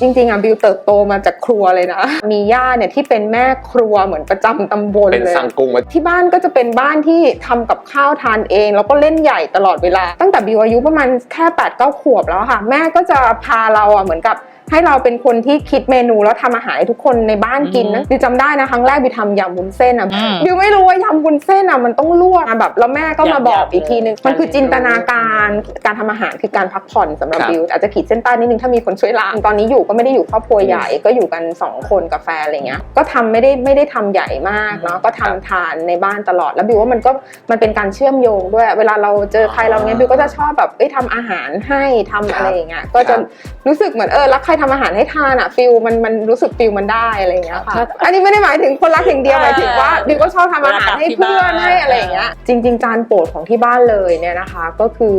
จริงๆอะบิวเติบโตมาจากครัวเลยนะ มีย่าเนี่ยที่เป็นแม่ครัวเหมือนประจำตำบลเป็นเลย สังกุงมาที่บ้านก็จะเป็นบ้านที่ทำกับข้าวทานเอง แล้วก็เล่นใหญ่ตลอดเวลา ตั้งแต่บิวอายุประมาณแค่8ปดเก้าขวบแล้วค่ะ แม่ก็จะพาเราอะเหมือนกับให้เราเป็นคนที่คิดเมนูแล้วทำอาหารให้ทุกคนในบ้านกินนะบิวจำได้นะครั้งแรกบิวทำยำวุ้นเส้นอะอืมบิวไม่รู้ว่ายำวุ้นเส้นอะมันต้องลวกอะแบบแล้วแม่ก็มาบอกยำๆอีกทีนึงเลยมันคือจินตนาการการทำอาหารคือการพักผ่อนสำหรับครับบิวอาจจะขีดเส้นใต้นิดนึงถ้ามีคนช่วยล้างตอนนี้อยู่ก็ไม่ได้อยู่ครอบครัวใหญ่ก็อยู่กันสองคนกับแฟนอะไรเงี้ยก็ทำไม่ได้ไม่ได้ทำใหญ่มากเนาะก็ทำทานในบ้านตลอดแล้วบิวว่ามันก็มันเป็นการเชื่อมโยงด้วย เวลาเราเจอใครเราเงี้ยบิวก็จะชอบแบบเอ้ยทำอาหารให้ทำอะไรอย่างเงี้ยก็จะรู้สึกเหมือนเออรักใครทำอาหารให้ทานอะฟิลมันมันรู้สึกฟิลมันได้อะไรอย่างเงี้ยค่ะครับอันนี้ไม่ได้หมายถึงคนรักอย่างเดียวหมายถึงว่าบิวก็ชอบทำอาหารให้เพื่อนเวลากลับที่บ้านให้อะไรอย่างเงี้ยจริง ๆ จานโปรดของที่บ้านเลยเนี่ยนะคะ ก็คือ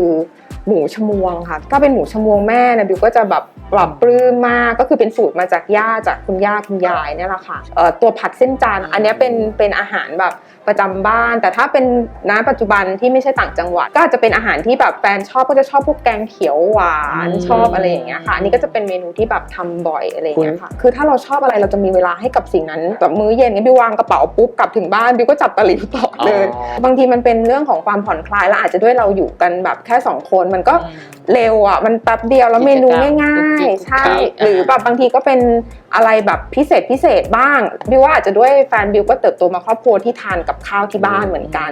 หมูชมวงค่ะ ก็เป็นหมูชมวงแม่นะบิวก็จะแบบปรับปลื้มมากก็คือเป็นสูตรมาจากย่าจากคุณย่าคุณยายเนี่ยแหละค่ะเอ่อตัวผัดเส้นจานอันเนี้ยเป็นเป็นอาหารแบบประจำบ้าน แต่ถ้าเป็นณปัจจุบันที่ไม่ใช่ต่างจังหวัด ก็อาจจะเป็นอาหารที่แบบแฟนชอบก็จะชอบพวกแกงเขียวหวานอืมชอบอะไรอย่างเงี้ยค่ะอันนี้ก็จะเป็นเมนูที่แบบทำบ่อยอะไรอย่างเงี้ยค่ะคือถ้าเราชอบอะไรเราจะมีเวลาให้กับสิ่งนั้นแบบมื้อเย็นเนี่ยบิววางกระเป๋าปุ๊บกลับถึงบ้านบิวก็จับตะหลิวต่อเลยอ๋อบางทีมันเป็นเรื่องของความผ่อนคลายแล้วอาจจะด้วยเราอยู่กันแบบแค่สองคนมันก็เร็วอะมันแป๊บเดียวแล้วเมนูง่ายๆ ใช่ครับหรือแบบบางทีก็เป็นอะไรแบบพิเศษพิเศษบ้างบิวว่าอาจจะด้วยแฟนบิวก็เติบโตมาครอบครัวที่ทานกับข้าวที่บ้านเหมือนกัน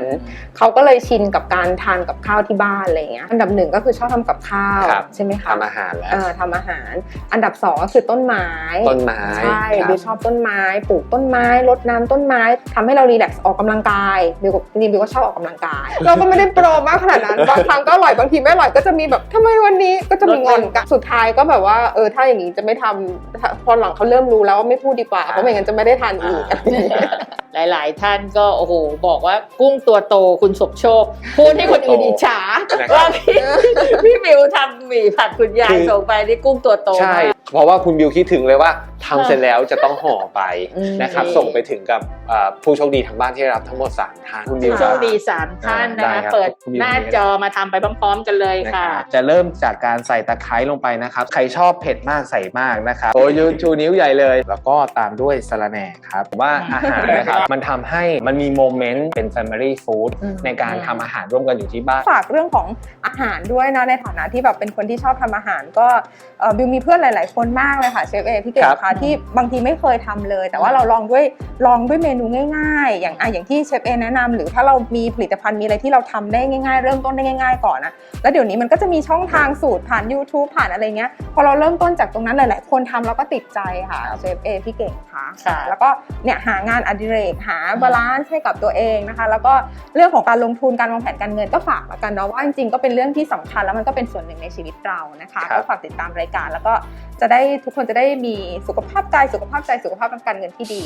เขาก็เลยชินกับการทานกับข้าวที่บ้านอะไรอย่างเงี้ยอันดับหนึ่งก็คือชอบทำกับข้าวครับใช่ไหมคะทำอาหารแล้วเออทำอาหาร อันดับสองก็คือต้นไม้ต้นไม้ใช่ครับบิวชอบต้นไม้ปลูกต้นไม้รดน้ำต้นไม้ทำให้เรารีแลกซ์ออกกำลังกายบิวก็จริงๆบิวก็ชอบออกกำลังกาย เราก็ไม่ได้โปรมากขนาดนั้นบางครั้งก็อร่อยบางทีไม่อร่อยก็จะมีแบบทำไมวันนี้ก็จะมีงอนกันสุดท้ายก็แบบว่าเออถ้าอย่างนี้จะไม่ทำพอหลังเขาเริ่มรู้แล้วว่าไม่พูดดีกว่าเพราะไม่งั้นจะไม่ได้ทานอีกอะไรอย่างเงี้ยหลาย ๆ ท่านก็โอ้โหบอกว่ากุ้งตัวโตคุณสมโชค พูดให้คนอื่นอิจฉานะครับว่าพี่พี่มิวทำหมี่ผัดคุณยายส่งไปนี่กุ้งตัวโตใช่มากเพราะว่าคุณบิวคิดถึงเลยว่าทำเสร็จแล้วจะต้องห่อไปอืมนะครับส่งไปถึงกับเอ่อผู้โชคดีทางบ้านที่ได้รับทั้งหมดสามท่านคุณบิวโชคดีสามท่านได้นะคะครับเปิดคุณมิวหน้าจอมาทำไปพร้อม ๆ กันเลยนะค่ะครับจะเริ่มจากการใส่ตะไคร้ลงไปนะครับ ใครชอบเผ็ดมากใส่มากนะครับโอ้ยชูนิ้วใหญ่เลย แล้วก็ตามด้วยสะระแหน่ครับผมว่าอาหารนะครับมันทำให้มันมีโมเมนต์เป็น Family Food อืมในการทำอาหารร่วมกันอยู่ที่บ้านฝากเรื่องของอาหารด้วยนะในฐานะที่แบบเป็นคนที่ชอบทำอาหารก็เอ่อบิวมีเพื่อนหลาย ๆ คนมากเลยค่ะเชฟเอพี่เก่งครับค่ะที่บางทีไม่เคยทำเลย แต่ว่าเราลองด้วยลองด้วยเมนูง่าย ๆ อย่างอะอย่างที่เชฟเอแนะนำหรือถ้าเรามีผลิตภัณฑ์มีอะไรที่เราทำได้ง่าย ๆ เริ่มต้นได้ง่าย ๆ ก่อนนะแล้วเดี๋ยวนี้มันก็จะมีช่องทางสูตรผ่าน YouTube ผ่านอะไรเงี้ยพอเราเริ่มต้นจากตรงนั้นหลาย ๆ คนทำแล้วก็ติดใจค่ะเชฟเอพี่เก่งค่ะ ค่ะ แล้วก็เนี่ยหางานอดิเรกหาบาลานซ์ให้กับตัวเองนะคะ แล้วก็เรื่องของการลงทุนการวางแผนการเงินก็ฝากละกันเนาะว่าจริงๆก็เป็นเรื่องที่สำคัญแล้วมันก็เป็นส่วนหนึ่งในชีวิตเรานะคะครับ ก็ฝากติดตามรายการ แล้วก็จะได้ทุกคนจะได้มีสุขภาพกายสุขภาพใจสุขภาพทางการเงินที่ดี